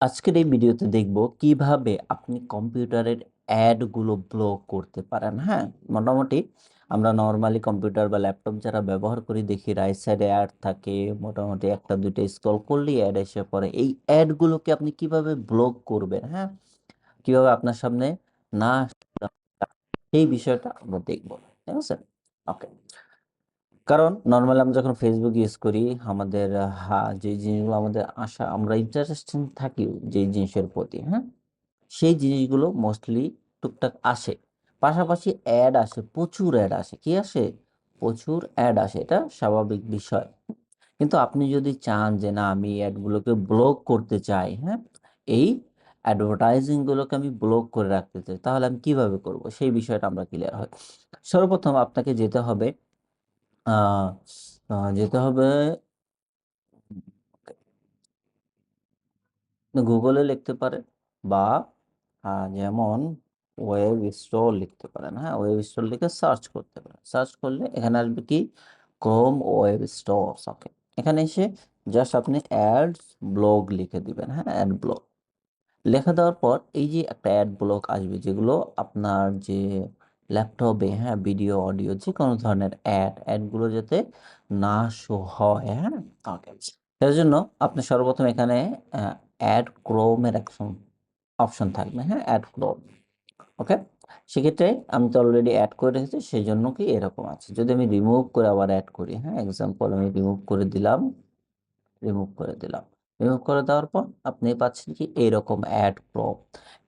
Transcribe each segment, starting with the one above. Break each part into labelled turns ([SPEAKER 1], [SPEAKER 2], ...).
[SPEAKER 1] আজকের এই ভিডিওতে দেখব কীভাবে আপনি কম্পিউটারের অ্যাডগুলো ব্লক করতে পারেন হ্যাঁ? মোটামুটি আমরা নর্মালি কম্পিউটার বা ল্যাপটপ যারা ব্যবহার করি, দেখি রাইট সাইডে অ্যাড থাকে, মোটামুটি একটা, দুইটা স্ক্রল করলেই অ্যাড এসে পড়ে। এই অ্যাডগুলোকে আপনি কীভাবে ব্লক করবেন হ্যাঁ? কীভাবে আপনার সামনে না সেই বিষয়টা আমরা দেখব, ঠিক আছে? ওকে কারণ নর্মালি আমরা যখন ফেসবুক ইউজ করি, আমাদের যে জিনিসগুলো আমাদের আশা, আমরা ইন্টারেস্টিং থাকি যে জিনিসের প্রতি হ্যাঁ? সেই জিনিসগুলো মোস্টলি টুকটাক আসে। পাশাপাশি অ্যাড আসে, প্রচুর অ্যাড আসে। কি আসে? প্রচুর অ্যাড আসে, এটা স্বাভাবিক বিষয়। কিন্তু আপনি যদি চান যে, না, আমি অ্যাডগুলোকে ব্লক করতে চাই হ্যাঁ? এই অ্যাডভার্টাইজিংগুলোকে আমি ব্লক করে রাখতে চাই, তাহলে আমি কীভাবে করব? সেই বিষয়টা আমরা ক্লিয়ার হয়। সর্বপ্রথম আপনাকে যেতে হবে যেতে হবে গুগলে লিখতে পারেন বা যেমন ওয়েব স্টোর লিখতে পারেন। হ্যাঁ ওয়েব স্টোর লিখে সার্চ করতে পারেন। সার্চ করলে এখানে আসবে কি? Chrome web store okay. এখানে এসে জাস্ট আপনি অ্যাডস ব্লগ লিখে দিবেন। হ্যাঁ অ্যাড ব্লগ। লেখা দেওয়ার পর এই যে একটা অ্যাড ব্লক আসবে, যেগুলো আপনার যে ল্যাপটপে হ্যাঁ ভিডিও, অডিও যে কোনো ধরনের অ্যাড, অ্যাডগুলো যাতে না শো হয় হ্যাঁ ওকে। এর জন্য আপনি সর্বপ্রথম এখানে অ্যাড ক্রোমের অপশন অপশন থাকবে হ্যাঁ অ্যাড ক্রোম, ওকে? সেক্ষেত্রে আমি তো অলরেডি অ্যাড করে রেখেছি সেই জন্য কি এরকম আছে। যদি আমি রিমুভ করে আবার অ্যাড করি হ্যাঁ এক্সাম্পল আমি রিমুভ করে দিলাম, রিমুভ করে দিলাম। রিমুভ করে দেওয়ার পর আপনি পাচ্ছেন কি এইরকম অ্যাড ক্রোম,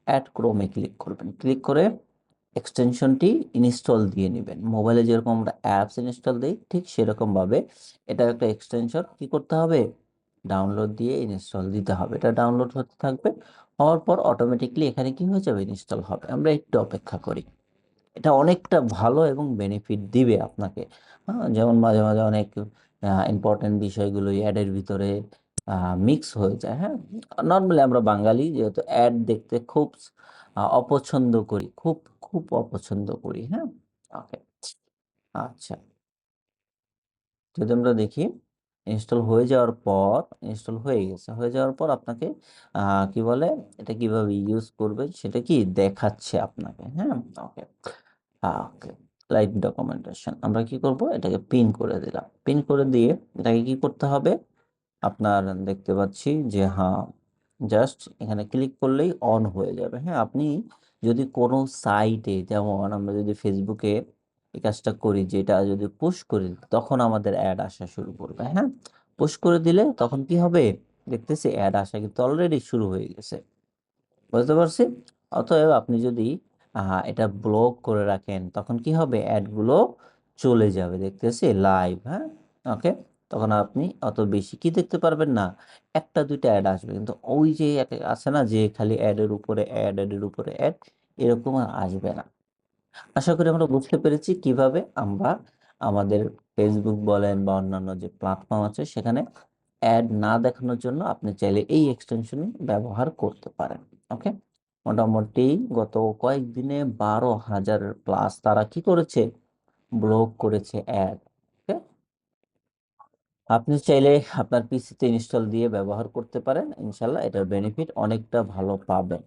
[SPEAKER 1] অ্যাড ক্রোমে ক্লিক করবেন। ক্লিক করে এক্সটেনশনটি ইনস্টল দিয়ে নেবেন। মোবাইলে যেরকম আমরা অ্যাপস ইনস্টল দিই ঠিক সেরকমভাবে এটা একটা এক্সটেনশন কি করতে হবে? ডাউনলোড দিয়ে ইনস্টল দিতে হবে। এটা ডাউনলোড হতে থাকবে হওয়ার পর অটোমেটিকলি এখানে কি হয়ে যাবে? ইনস্টল হবে। আমরা একটু অপেক্ষা করি। এটা অনেকটা ভালো এবং বেনিফিট দিবে আপনাকে। হ্যাঁ, যেমন মাঝে মাঝে অনেক ইম্পর্টেন্ট বিষয়গুলো অ্যাডের ভিতরে মিক্স হয়ে যায়। হ্যাঁ নর্মালি আমরা বাঙালি যেহেতু অ্যাড দেখতে খুব অপছন্দ করি। খুব খুব অপছন্দ করি হ্যাঁ? ওকে আচ্ছা। যদি আমরা দেখি ইনস্টল হয়ে যাওয়ার পর ইনস্টল হয়ে গেছে, হয়ে যাওয়ার পর আপনাকে কি বলে? এটা কীভাবে ইউজ করবে সেটা কি দেখাচ্ছে আপনাকে হ্যাঁ? ওকে ওকে লাইট ডকুমেন্টেশন আমরা কি করব? এটাকে পিন করে দিলাম। পিন করে দিয়ে এটাকে কি করতে হবে? আপনার দেখতে পাচ্ছি যে হ্যাঁ জাস্ট এখানে ক্লিক করলেই অন হয়ে যাবে। হ্যাঁ আপনি যদি কোনো সাইটে যেমন আমরা যদি ফেসবুকে এই কাজটা করি, যেটা যদি পুশ করি, তখন আমাদের অ্যাড আসা শুরু করবে। হ্যাঁ পোস্ট করে দিলে তখন কি হবে? দেখতেছি অ্যাড আসা কিন্তু অলরেডি শুরু হয়ে গেছে। বুঝতে পারছি? অতএব আপনি যদি এটা ব্লক করে রাখেন, তখন কি হবে? অ্যাডগুলো চলে যাবে। দেখতেছি লাইভ হ্যাঁ ওকে তখন আপনি অত বেশি কি দেখতে পারবেন না। একটা, দুইটা অ্যাড আসবে। কিন্তু ওই যে আছে না যে খালি অ্যাডের উপরে অ্যাড অ্যাডের উপরে অ্যাড এরকম আর আসবে না। আশা করি আমরা বুঝতে পেরেছি কীভাবে আমরা আমাদের ফেসবুক বলেন বা অন্যান্য যে প্ল্যাটফর্ম আছে সেখানে অ্যাড না দেখানোর জন্য আপনি চাইলে এই এক্সটেনশন ব্যবহার করতে পারেন। ওকে মোটামুটি গত কয়েকদিনে বারো হাজার প্লাস তারা কি করেছে? ব্লক করেছে অ্যাড আপনি চাইলে আপনার পিসিতে ইনস্টল দিয়ে ব্যবহার করতে পারেন। ইনশাল্লাহ এটার বেনিফিট অনেকটা ভালো পাবেন।